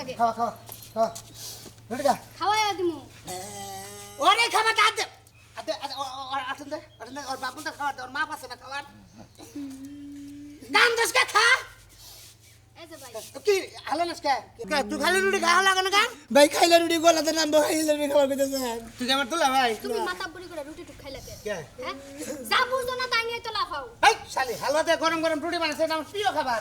লাগে। খাওয়া খাওয়া খাওয়া। রুটি খা। খাওয়াই দিমু। ওরে খাবার দাঁত দে। আদে আসুন দে আসুন দে ওর বাপু তো খাবার দে ওর মা পাশে না খাবার গান দোষ কে খা। যে কি হালো নাস কে? তুই খালি রুটি খা হালো কেন গান ভাই খাইলে রুটি গলাতে নামবো খাইলে রুটি খাবার কইতেছেন তুই আমার তুলা ভাই? তুমি মাথা বুড়ি করে রুটি টুক খাইলে কে? হ্যাঁ? যা বুঝো না তাই নিয়ে তো লাফাও এই শালি হালুয়া গরম গরম রুটি বানাইছে এটা আমার প্রিয় খাবার।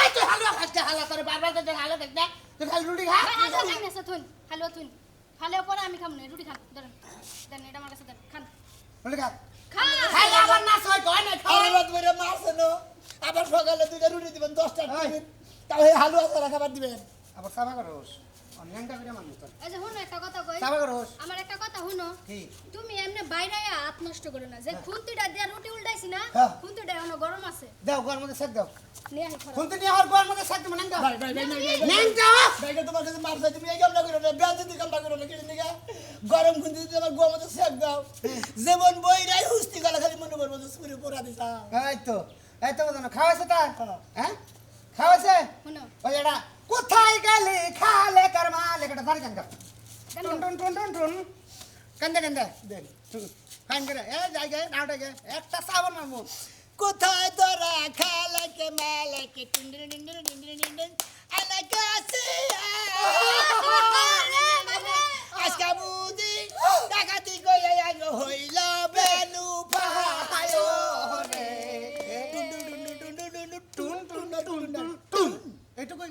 এই তুই হালুয়া খাস হালুয়া তোর বারবার দে হালুয়া দেখ তুই খালি রুটি খা। ভাই আসা তুই না থুন হালুয়া থুন। হালুয়া পরে আমি খাব না রুটি খান ধরেন দেন এটা আমার কাছে দেন খান। রুটি খা। খাই আবার না হয় কয় না খাওয়া রাত ভরে মেরে মারছে নো আবার সকালে দুইটা রুটি দিবেন দশটা দিবেন। তাহলে হালুয়া ছাড়া খাবার দিবেন। আবার সাবা করোস অন্যাংটা করে মানুষ তোর এই যে হুনো একটা কথা কই। সাবা করোস আমার একটা কথা হুনো কি? তুমি এমনি বাইরে হাত নষ্ট করো না। যে খুন্তিটা দিয়া রুটি উল্টাইছি না হ্যাঁ। খুন্তিটা এখনও গরম আছে। দাও গোয়ার মধ্যে সেট দাও। নিয়ে আহি খরা খুলতে নিয়ে আর গোয়ার মধ্যে সেট দেবো ন্যাংটা ভাই ভাই ভাই ভাই, ভাই, ভাই। ন্যাংটা ভাইকে তোমার কাছে মারছে তুমি এই কামটা করো না বেয়াদ দিতে কামটা করো না কিছু দিকে? গরম খুঁজতে দিতে আমার গোয়া মতো সেক দাও। যেমন বই রাই হুস্তি গলা খালি মনে করব যে সুরে পড়া দিছা। এই তো এই তো খাওয়াছে তা হ্যাঁ। খাওয়াছে হুনো ওই এটা কোথায় গেলে খালে কার মালে? কাটা দাঁড়ি কান টুন টুন টুন টুন টুন। কান্দে কান্দে দেন ফাইন করে। এ যাই গে নাওটা গে একটা সাবান মারবো। কোথায় তোরা খালে কে মালে কে টুন টুন টুন টুন টুন টুন টুন আলা গাছে আজকা বুঝি ডাকাতি গইয়া হইলা।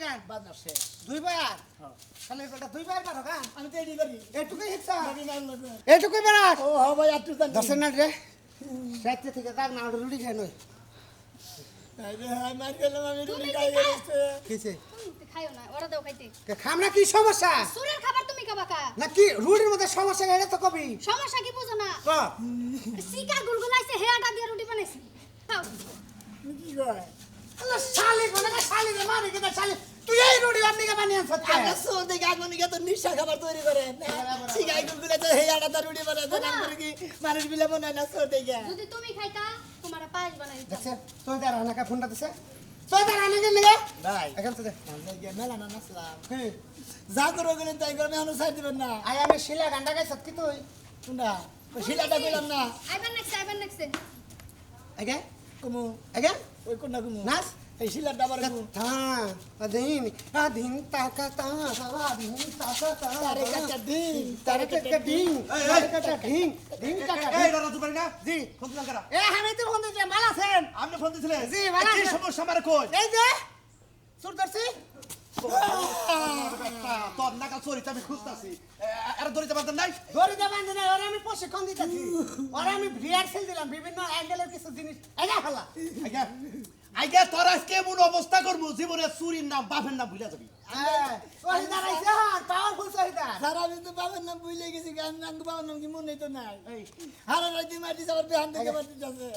গান বাজার শেষ দুইবার? তাহলে এটা দুইবার পারো গান আমি তো এডি করি। এইটুকুই হিসা আমি না না। এইটুকুই বেড়া ও হ্যাঁ ভাই আটটু জানি। দশ মিনিট রে। রাত্রে থেকে তার না রুটি খাই নই আরে হাই মার গেলাম আমি রুটি খাই গেছে কিছে তুমি খাইও না ওরা দাও খাইতে। খাম না কি সমস্যা? সুরের খাবার তুমি না কি রুটির মধ্যে সমস্যা এটা তো কবি। সমস্যা কি বুঝো না? ক? সিকা গুলগুলাইছে হেয়াটা দিয়ে রুটি বানাইছি। কি কয়? আল্লাহ শালি কোনে না শালি রে মারি কিনা শালি তুই এই রুটি আপনি কে বানিয়ে আনছ আমরা সোল দেখে আগুন তো নিশা খাবার তৈরি করে। সিগাই গুলগুলে তো হে আটা তার রুটি বানায় দেন করে কি মানুষ বিলে বানায় না সোল দেখে যদি তুমি খাইতা তোমার পায়েস বানাই দেখছে তুই তার আনাকা ফোনটা দিছে। তুই তার আনাকে লিগে ভাই এখন তো মেলা না নাচলাম। যা করো গেলেন তাই করবে সাইড দিবেন না। আই আমি শিলা গান্ডা গাইছ কি তুই। না শিলাটা কইলাম না। আইবার নেক্সট আইবার নেক্সট আগে? কুমু আগে? ওই কোনটা কুমু। নাচ? ऐसी लड्डा पर था अधीन अधीन ताका ता सारा अधीन ताका ता तारे का कदीन तारे का कदीन तारे का कदीन दिन का कदीन ए दादा सुपर ना जी फोन दिलाम करा ए हमें तो फोन दिले माला सेन हमने फोन दिले जी माला की समस्या हमारे को ए जे सुरदर सी তোর নাকা চরিতে আমি খুঁজতাছি এরা দড়িতে বান্ধব নাই দড়িতে বান্ধব নাই ওরা আমি প্রশিক্ষণ দিতেছি ওরা আমি রিহার্সেল দিলাম বিভিন্ন অ্যাঙ্গেলের কিছু জিনিস আগে খালা আগে আজ্ঞা তোর আজকে এমন অবস্থা করব জীবনে চুরির নাম বাপের নাম ভুলে যাবি। সহিদার আইছে হন পাওয়ারফুল সহিদার স্যার আমি তো বাবার নাম ভুলে গেছি গান নাম বাবার নাম কি মনে তো নাই। হারা রাতে মাটি যাবার বেহান থেকে মাটি যাচ্ছে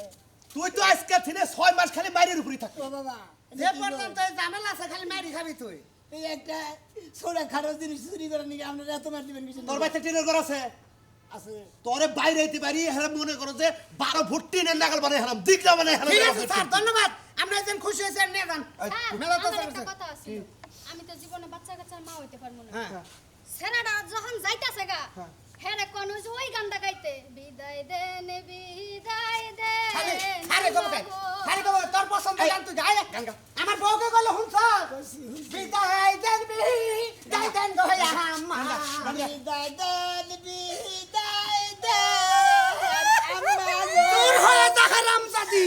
তুই তো আজকে থেকে ছয় মাস খালি বাইরের উপরই থাকবি। বাবা যে পর্যন্ত এই আছে খালি মারি খাবি তুই। এই একটা ছোড়া খারাপ জিনিস চুরি করে নাকি আপনারা এত মার দিবেন তোর বাড়িতে ট্রেনের ঘর আছে? তোরে বাইরে হইতে পারি হ্যাঁ মনে করো যে বারো ভোট টিনের নাগাল বানাই হেলাম দিকটা বানাই হেলাম ঠিক আছে স্যার ধন্যবাদ। আমরা একজন খুশি হয়েছেন নিয়ে যান মেলা তো আমার একটা চলছে কথা আছে। আমি তো জীবনে বাচ্চা কাচ্চার মা হইতে পারব না। হ্যাঁ। সেনাটা যখন যাইতাছে গা হ্যাঁ। কোন ওই গানটা গাইতে বিদায় দেন বিদায় দেন খালি কবে তোর পছন্দ গান তুই গাই গান গা আমার বউকে বলে হুনছ বিদায় দেন বিদায় দেন গো বিদায় দেন বিদায় একটা হারাম জাতি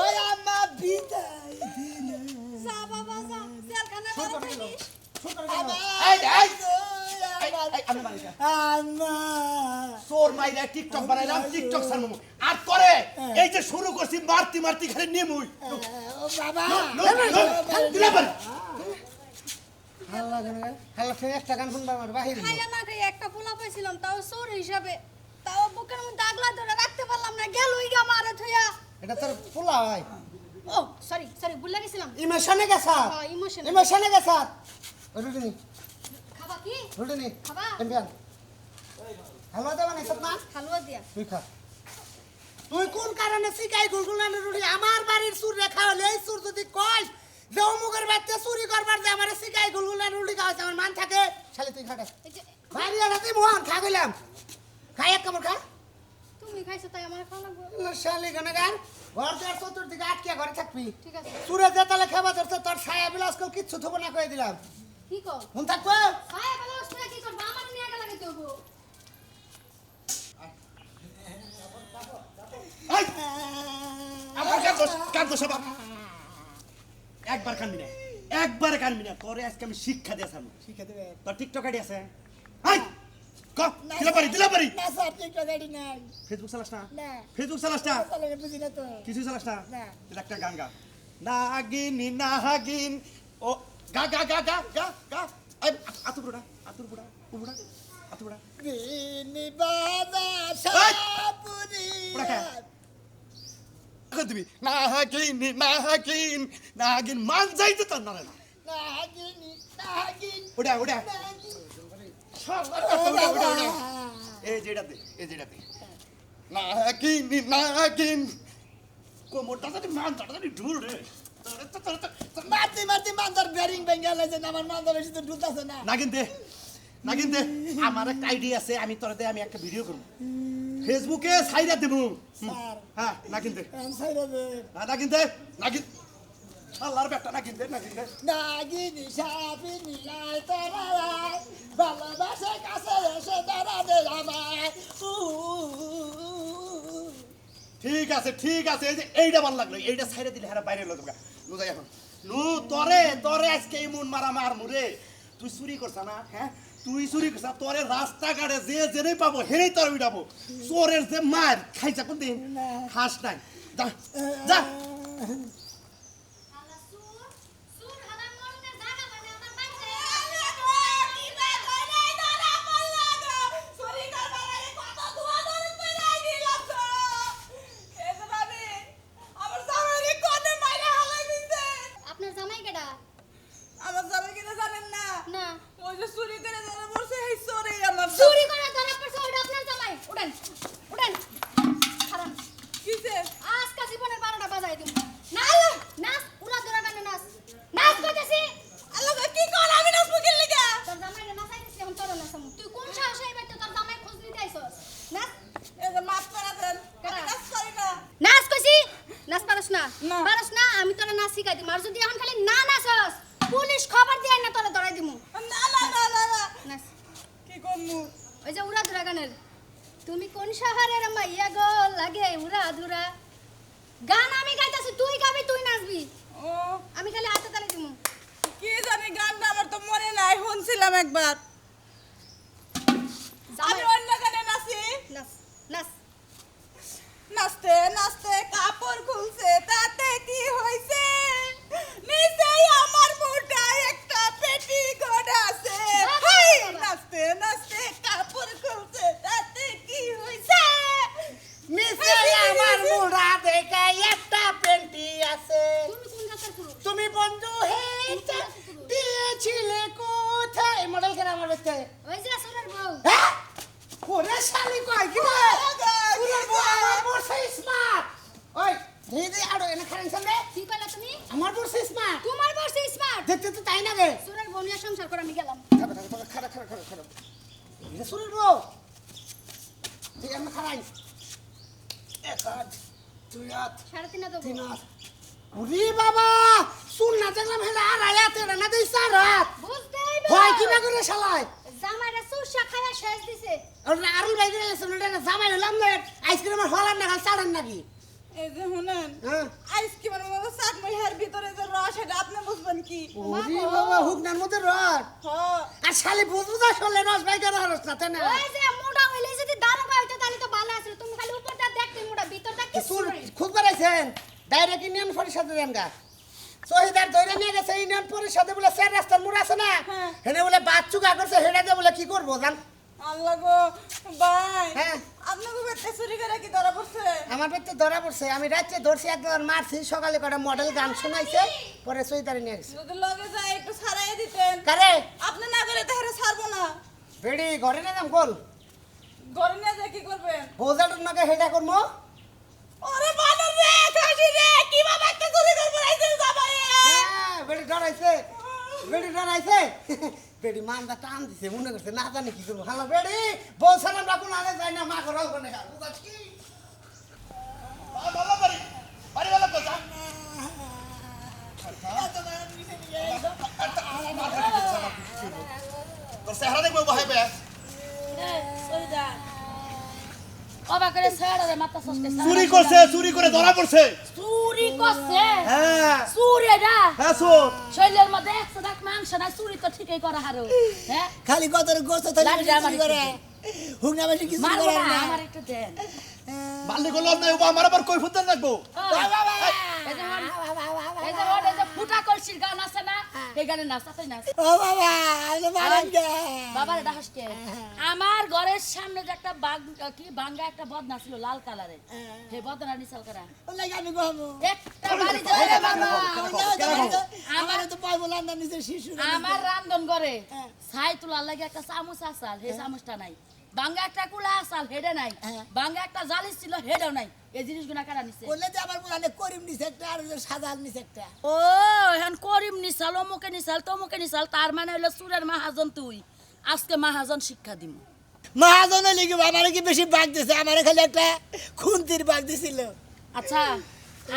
ওই আম্মা বিদায় এই যে শুরু করছি মারতি মারতি খালি নেমুই। একটা গান শুনবা বাহির একটা পোলা পাইছিলাম তাও চোর হিসাবে। তাও বুকের মধ্যে আগলা ধরে রাখতে পারলাম না গেল ওই গা মারে থইয়া। এটা তোর পোলা হয় ও সরি সরি ভুলে গেছিলাম ইমোশনে গেছা? হ্যাঁ, এ। ইমোশনে গেছা? রুটি নি। খাবা কি? রুটি নি। খাবা? এমবিয়ান হ্যালো দেবা নাই সব না হালুয়া দিয়া। তুই খা। তুই কোন কারণে শিকাই গুলগুলানের রুটি? আমার বাড়ির সুর রেখা হলে এই সুর যদি কয় যে অমুকের বাচ্চা চুরি করবার যে আমার শিকাই গুলগুলানের রুটি খাওয়াছে আমার মা গান থাকে? শালি তুই খাটা বাইরে রাতে মোহন খা গেলাম খাই এক কামড় খা। তুমি খাইছো তাই আমার খাওয়া লাগবে। শালি গানে গান ঘর দেওয়ার চতুর্দিকে আটকে ঘরে থাকবি। ঠিক আছে। সুরে যে তালে খাবার ধরছে তোর ছায়া বিলাস কেউ কিচ্ছু থবো না কয়ে দিলাম। কি কর হুন থাকব? খায় ভালো আসছে কি করব? আমার নিয়ে গেল লাগে দেবো আমার একবার কানবি না একবার কানবি না। তোরে আজকে আমি শিক্ষা দিয়ে সামনে শিখে দেবে। তোর টিকটক আইডি আছে। হাই ক? দিলা পারি দিলা পারি না স্যার টিকটক আইডি নাই ফেসবুক চালাস না? না। ফেসবুক চালাস না? তাহলে বুঝি না তো। কিছু চালাস না? না। একটা গান গা। নাগিন নাগিন। ও গা গা গা গা গা গা। এই, আতুর বুড়া আতুর বুড়া বুড়া আতুর বুড়া বিনি বাবা! সাপুরি দিবি নাগিন নাগিন নাগিন মান যাইতে তোর না নাগিনি নাগিন ওটা ওটা নাগিন শালার কথা, ওটা ওটা ওটা এই যেটা দে এই যেটা দে কোমরটা মান তাড়া যদি ঢুল রে। তোরে তো তোরে তো তোর- মাতি মাতি মান্দার বেরিং বেঙ্গাল আছে আমার মান্দার এসে তো ঢুলতাছে না। নাগিন দে নাগিন দে আমার একটা আইডি আছে আমি তোর দে আমি একটা ভিডিও করব। ফেসবুকে সাইরা দেব। স্যার। হ্যাঁ নাগিন দে। অ্যান্সার হবে হ্যাঁ, নাগিন দে নাগিন শালার বেটা নাগিন দে নাগিন দে। নাগিনি সাপিনি আয় তারা আয় ভালোবাসে কাছে এসে দাঁড়াবে আমায়। ঠিক আছে ঠিক আছে এই যে এইটা ভালো লাগল এইটা সাইরা দিলে হারা বাইরে লোক নু যাই এখন। নু তরে তরে আজকে এই মন মারা মার মুরে তুই চুরি করছ না হ্যাঁ? তুই চুরি করছ তোরে রাস্তাঘাটে যে জেনে পাবো হেরেই তোর উঠাবো। চোরের যে মার খাইছা কোন দিন খাস নাই। যা যা আলা সুর সুর হালা মরনে জায়গা মানে আমার বাইতে আপনার জামাই কেডা না চুরি করে ধরা পড়ছে ওটা আপনার জামাই উড়েন উড়েন খারাপ আজকা জীবনের বারোটা বাজাই দিব না নাচ উড়া ধরা গানে নাচ নাচ কইতেছি তোর জামাই রে নাচাইতেছি এখন তোর নাচাম তুই কোন সাহসে এবার তো তোর জামাই খোঁজ নিতে আইছস নাচ নাচ কইছি নাচ পারস না না। পারস না আমি তোরা নাচ শিখাই দিম আর যদি এখন খালি না নাচস পুলিশ খবর দিয়ে না তোরা ধরাই দিমু নাচ ওই যে উড়া ধরা গানের। তুমি কোন শহরের মাইয়া গো? লাগে উড়া ধুরা গান আমি গাইতাছি তুই গাবি তুই নাচবি। আমি খালি হাতে তালি দিমু। কি জানি গানটা আমার তো মনে নাই শুনছিলাম একবার। আমি অন্য গানে নাচি। নাচ নাচ। নাচতে নাচতে কাপড় খুলছে তাতে কি হয়েছে নিচে নাচতে নাচতে কাপড় খুলছে তাতে কি হয়েছে নিচে আমার মুড়া দেখে একটা পেন্টি আছে। তুমি কোন জাতের পুরুষ? তুমি বন্ধু হেটা দিয়েছিলে কোথায়? মডেল কেন আমার বেচতে ওই যে আসলের বউ। হ্যাঁ? ওরে শালি কয় কি রে পুরো বউ আমার বড় স্মার্ট ওই দিদি আরও এনে খারেন সামনে। কি কইলা তুমি? আমার বড় স্মার্ট তোমার বসে স্মার্ট দেখতে তো তাই না রে? সুরের বনিয়া সংসার করে আমি গেলাম। খাবে খাবে খাবে এটা শুনুন বউ তুই আমি খারাই। এক হাত দুই হাত তিন হাত উরি বাবা শুন না দেখলাম হেলা আর আয়াত এরা না দেই চার হাত। হয় কি না করে শালায়। জামাইরা চুষা খায়া শেষ দিছে। আর আরুল ভাই দিলে এটা জামাই হলাম না আইসক্রিমের হলার না খাল চাড়েন নাকি? এই যে শুনেন আইসক্রিমের মতো চাটমুড়ির ভিতরে যে রস এটা আপনি বুঝবেন কি? ওরে বাবা হুকনার মধ্যে রস? হ্যাঁ। আর শালি বুঝব যা শুনলে রস ভাই কেন রস না তাই না? ওই যে মোটা হইলে যদি দারোগা হইতো তাহলে তো ভালো আছিল তুমি খালি উপর দা দেখতে মোটা ভিতর দা কিছু সুর খুব বেড়াইছেন ডাইরেক্ট ইউনিয়ন পরিষদে দেন গা শহীদার ধরে নিয়ে গেছে ইউনিয়ন পরিষদে বলে স্যার রাস্তার মোড় আছে না? হ্যাঁ। হেনে বলে বাচ্চুকা করছে হেনে দিয়ে বলে কি করব জান? আল্লাহ গো ভাই। হ্যাঁ। কি আমার পেটে ধরা পড়ছে। আমি রাত্রে ধরছি একবার মারছি সকালে কটা মডেল গান শোনাইছে পরে শহীদারে নিয়ে গেছে। লগে যায় একটু সারাই দিতেন। কারে? আপনি না করে তাহলে ছাড়বো না। বেড়ি ঘরে না যাম গোল ঘরে নিয়ে যায় কি করবেন বোঝাটার নাকি হেটা করব? ওরে বানর রে খাসি রে কীভাবে একটা চুরি করব রাইছে জামাই হ্যাঁ বেড়ি ডরাইছে বেড়ি ডরাইছে বেড়ি মানটা টান দিছে মনে করছে না জানি কি করব। হ্যালো বেড়ি বলছে না ডাকুন আগে যাই না মা করো ওখানে চেহারা দেখব ভাই বে অবাক করে ছেড়ে দে মাথা সসকে চুরি করছে চুরি করে ধরা পড়ছে। চুরি করছে? হ্যাঁ। চুরি এটা? হ্যাঁ চোর। শরীরের মধ্যে একশো টাকা মাংস নাই চুরি তো ঠিকই করা হারো। হ্যাঁ? খালি কত গোস্ত আমার চুরি করে? হুগনা বেশি কিছু করে না না। আমার একটু দেন মালিক হলো না আমার আবার কই ফুতেন লাগবো যে হন, এই যে হন, এই যে ফুটা কলসির গান আছে না এই গানে নাচ আছে নাচ। ও বাবা আমি মারেন গে এটা হাসকে আমার ঘরের সামনে যে একটা কি বাঙ্গা একটা বদনা ছিল লাল কালারের সেই বদনা নিশাল করা। ও লাগি আমি গহমু একটা বাড়ি যাবে বাবা। আমার তো লান্দা শিশু আমার রান্ধন করে ছাই তোলার লাগে একটা চামচ আসাল হে চামচটা নাই। বাঙ্গা একটা কুলা আসাল হেডে নাই। হ্যাঁ। বাঙ্গা একটা জালিস ছিল হেডেও নাই। এই জিনিসগুলো কারা নিছে? বললে যে আমার মনে করিম নিছে একটা আর সাজাল নিছে একটা। ও এখন করিম নিসাল অমুকে নিসাল তমুকে নিসাল তার মানে হলো সুরের মাহাজন তুই। আজকে মাহাজন শিক্ষা দিম মহাজনে লিখে আমার কি বেশি বাঘ দিছে? আমার খালি একটা খুন্তির বাঘ দিছিল। আচ্ছা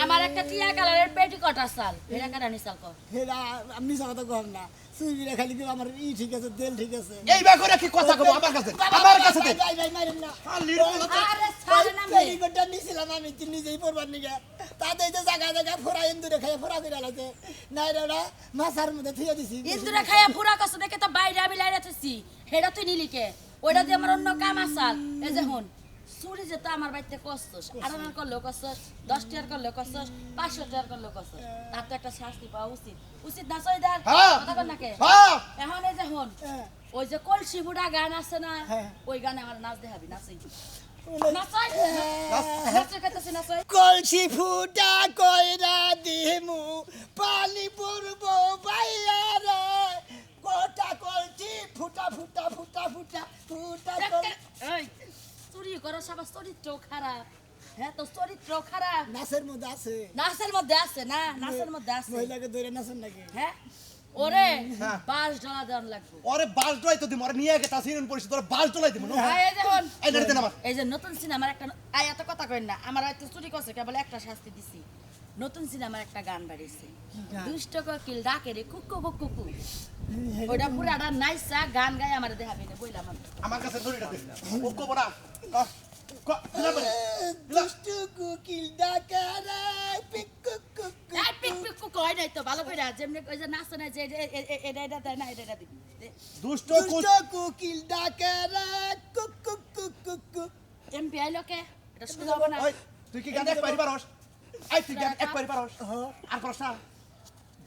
আমার একটা টিয়া কালারের পেটিকট আসাল। হেডা কারা নিসাল কর? হেরা আমি কথা কম না। সুইবিরা খালি কি আমার ই ঠিক আছে তেল ঠিক আছে। এই করে কি কথা কব আমার কাছে? আমার কাছে দে। ভাই ভাই মারেন না। বলতে আরে ছাড়ে না মেয়ে। পেরিকোটটা নিছিলাম আমি তুই নিজেই পড়বার নিগে। তাতে যে জায়গা জায়গা ফোরা ইন্দুরে খাই ফোরা করে আলাতে নাই রে ওরা মাছার মধ্যে থুয়ে দিছি। ইন্দুরে খাইয়া পুরা কষ্ট দেখে তো বাইরে আমি লাইরে থাকছি হেডা তুই নিলিকে ওইটা দিয়ে আমার অন্য কাম আসাল এই যে হন চুরি যেতে আমার বাড়িতে কষ্টস আড়ানার করলেও কষ্টস দশ টিয়ার করলেও কষ্টস পাঁচশো টিয়ার করলেও কষ্টস তার তো একটা শাস্তি পাওয়া উচিত। উচিত না সইদার হ্যাঁ। কথা কর নাকে হ্যাঁ। এখন এই যে হন হ্যাঁ। ওই যে কলসি বুড়া গান আছে না। ওই গানে আমার নাচ দেখাবি নাচে। কলসি ফুটা কইরা দিমু পানি পড়ব বাইয়া রে। গোটা কলসি ফুটা ফুটা ফুটা ফুটা ফুটা চুরি করো সবার চরিত্র খারাপ। হ্যাঁ তো চরিত্র খারাপ। নাচের মধ্যে আছে। নাচের মধ্যে আছে না? নাচের মধ্যে আছে। মহিলাকে ধরে নাচেন নাকি? হ্যাঁ? ওরে হ্যাঁ। বাস ডলা দেওয়ার লাগবে। ওরে বাস ডলাই তো দিম। ওরে নিয়ে গেছে সিনেন পরিস্থিতি ওরে বাস ডলাই দিম হ্যাঁ, এই দেখুন এই নাড়ি দেন আমার। এই যে নতুন সিনেমার একটা আই এত কথা কইন না। আমার হয়তো চুরি করছে কেবল একটা শাস্তি দিছি। নতুন সিনেমার একটা গান বাড়িয়েছে। দুষ্ট কোকিল ডাকে রে কুকু কুকু। ওইটা পুরাটা নাইসা গান গায় আমার দেখাবি না বইলাম আমার কাছে দড়িটা না। দুষ্টু কুকিল ডাকারা পিকু কুকু এই পিক পিক কুকু নাই তো ভালো কইরা যেমনি কই যে নাচ না যে এ- এ- এ- এটা এটা দেয় না এটা এটা দিবি দে। দুষ্ট দুষ্ট কুচ- কুকিল ডাকারা কুকু কুকু কুকু এমপি আইলো এটা শুনতে না তুই কি গান এক পারি পারস আই তুই গান এক পারি পারস আর পারস না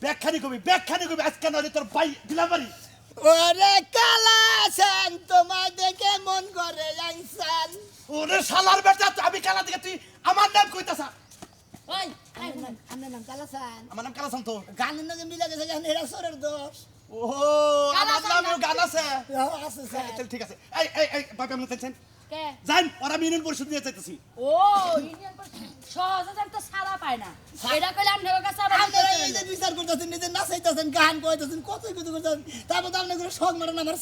ব্যাখ্যানি কবি ব্যাখ্যানি কবি আজকে নয় তোর ভাই দিলাম বাড়ি ওরে কালা সান তোমার দেখে মন করে আইসান ওরে শালার বেটা আমি কালা দেখে তুই আমার নাম কইতাছা। ওই আমার নাম কালা সান। আমার নাম কালা তো। গানের নামে মিলে গেছে গান এরা সরের দোষ। ও আমার নামেও গান আছে। ও, আছে স্যার। ঠিক আছে। এই এই এই বাবা আমি যাই ওরা ইউনিয়ন পরিষদ নিয়ে যাইতেছি। ও ইউনিয়ন পরিষদ? সহজে যেন তো সারা পায় না। এটা কইলে আমি কাছে আপনারা এই যে বিচার করতেছেন নিজে নাচাইতেছেন গান কইতেছেন কত কিছু করতেছেন তারপর তো আপনার শখ মারেন আমার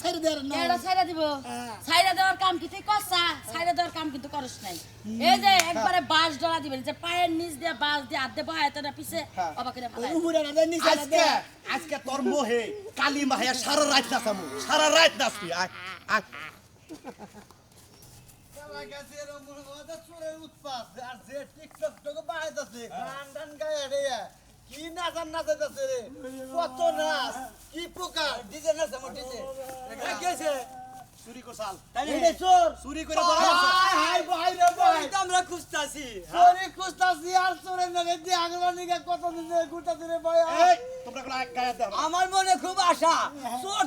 না। এটা ছাইরা দিব? হ্যাঁ। ছাইরা দেওয়ার কাম কি তুই করছা? ছাইরা দেওয়ার কাম কিন্তু করস নাই। এই যে একবারে বাস ডলা দিবেন যে পায়ের নিচ দিয়ে বাস দিয়ে হাত দিয়ে বহায় তোরা পিছে হ্যাঁ। করে ফেলায় উপরে না দেন নিচে আজকে আজকে তোর মোহে কালী মাহিয়া সারা রাত নাচামু সারা রাত নাচবি আয় আয়। কি নাচান নাচাইতেছে রে? কত নাচ কি পোকা ডিজে নাচ আমার ডিজে গেছে। চুরি করছাল এটা চোর। চুরি করে ধরা হাই হাই ভাই রে ভাই। আমরা খুঁজতাছি। চোরে খুঁজতাছি আর চোরের কত দিন ধরে ঘুরতাছি রে ভাই। এই তোমরা কোনো এক গায়ে দাও। আমার মনে খুব আশা। চোর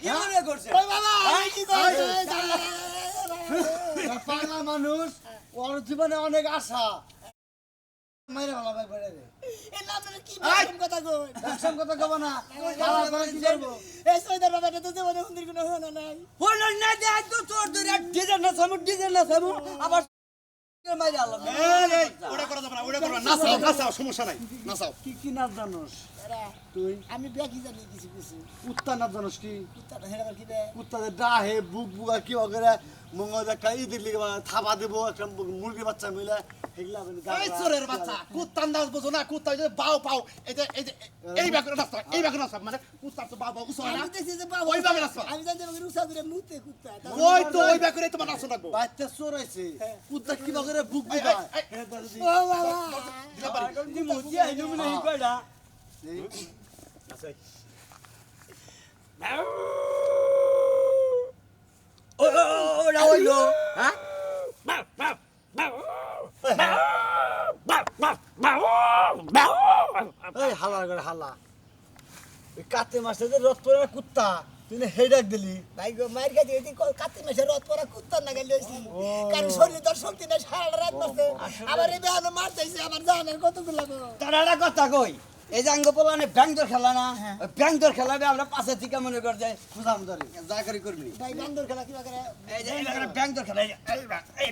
কি মনে করছে? ওই বাবা কি করছে? পাগলা মানুষ ওর জীবনে অনেক আশা। মাইরে ভালো ভাই বেড়ে রে। এই নাম কি ভাষণ কথা কই? একসঙ্গ কথা কব না। খাওয়া করে কি করব এই সৈদার বাবাটা তো জীবনে হুন্দির কোনো হলো নাই। হলো না দেখ তো চোর ধরে ডিজে না সামু ডিজে না সামু আবার মাইরে আলো? এই এই ওটা করা যাবে না ওটা করবে। না নাচাও নাচাও সমস্যা নাই। নাচাও। কি কি নাচ জানোস? তুই? আমি ব্যাকি জানি কিছু কিছু। কুত্তা না জানোস কি? হেরা কি রে বুক বুকা কি করে মঙ্গল একটা ঈদের লিগে থাবা দেবো একটা মুরগি বাচ্চা মিলে চোরের বাচ্চা কুত্তার নাচ বোঝো না কুত্তা বাও পাও এই যে এই যে এই ব্যাপারে নাচ এই ব্যাপারে নাচ মানে কুত্তার তো উসো না। আমি মুতে কুত্তা। তা- ওই তো ওই ব্যাপারে তোমার নাচো লাগবো। বাচ্চা চোর আছে কুত্তা কি করে বুক বাবা। দিলে পারি। ওরা হইল হ্যাঁ? এই হালা করে হালা। ওই কাতে মাসে যে রথ পরে কুত্তা তুই না হেডাক দিলি। ভাই গো মায়ের কাছে কল কাতে মাসে রথ পরা কুত্তা না গেলে হইছি। কারণ শরীরে তোর শক্তি না সারা রাত মারছে। আবার এই বেহানো মারতেছে আমার জানের কতগুলো গো। কথা কই এই যে আঙ্গ পোলানে ব্যাংকর খেলা না ওই ব্যাংকর খেলাবে আমরা পাশে থেকে মনে কর যে বুঝাম ধরে। যা করি করবি। ভাই বান্দর খেলা কিবা করে? এই যে ব্যাংকর খেলা এই যে, এই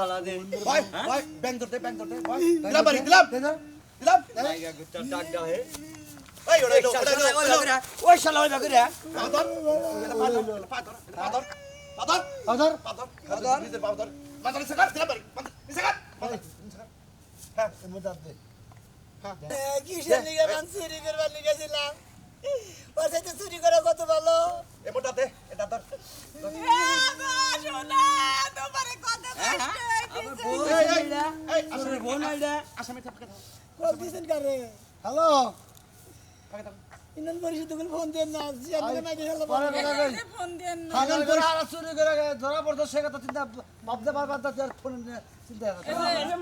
হালা দে ধরতে ভাই দিলাম। দিলাম ওই শালা হ্যাঁ। কিসের লিগে মান চুরি করবার লিগে ছিলাম। ওর সাথে চুরি করা কত ভালো। এ মোটাতে এটা ধর। আসামি। দিছেন কারে? হ্যালো? থাকে পরিষদগুলো ফোন দেন না পরে কথা কই ফোন দেন না হাগান করে আর চুরি করে ধরা পড়তো সে কথা চিন্তা ভাবতে তো আর ফোন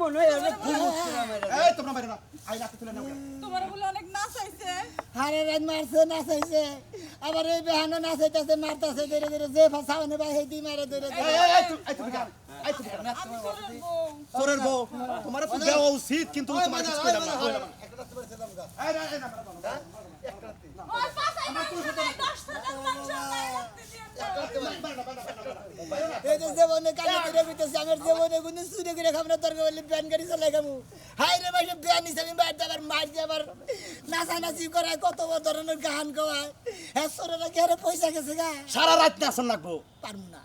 মনে হয় এই তোমরা বাইরে না আই রাতে তুলে নাও তোমার বলে অনেক নাচ আইছে হারে রাত মারছে নাচাইছে আবার এই বেহানো নাচাইতেছে মারতেছে ধরে ধরে যে ফাঁসাওনে ভাই হেদি মারে ধরে ধরে এই এই এই তুমি এই তুমি কেন তুমি কেন আমি বউ তোমার তো দেওয়া উচিত কিন্তু তোমার কিছু কইলাম না। একটা রাস্তা জীবনে কানে করে বিতেছে আমার জীবনে কোনো চুরি করে খাব না তর্ক বলে ব্যান গাড়ি চালাই খাব হাই রে ভাই ব্যান হিসাবে বাড়িতে আবার মার দিয়ে আবার নাচানাচি করায় কত ধরনের গান গাওয়ায় হ্যাঁ সরেরা কি পয়সা গেছে সারা রাত নাচন পারব না